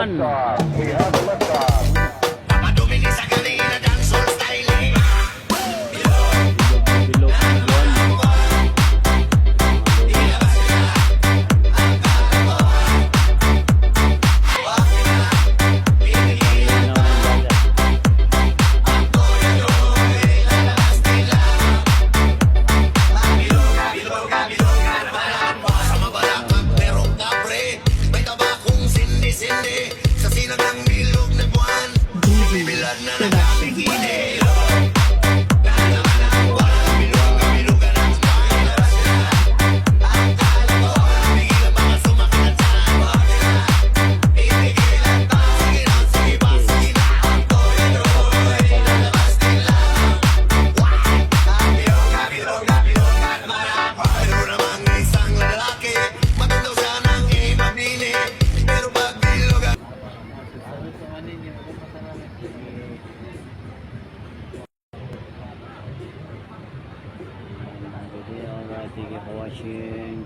on. sisindi Sa sinag ng bilog na buwan Bumibilad na nagkapigini Alright, thank you for watching.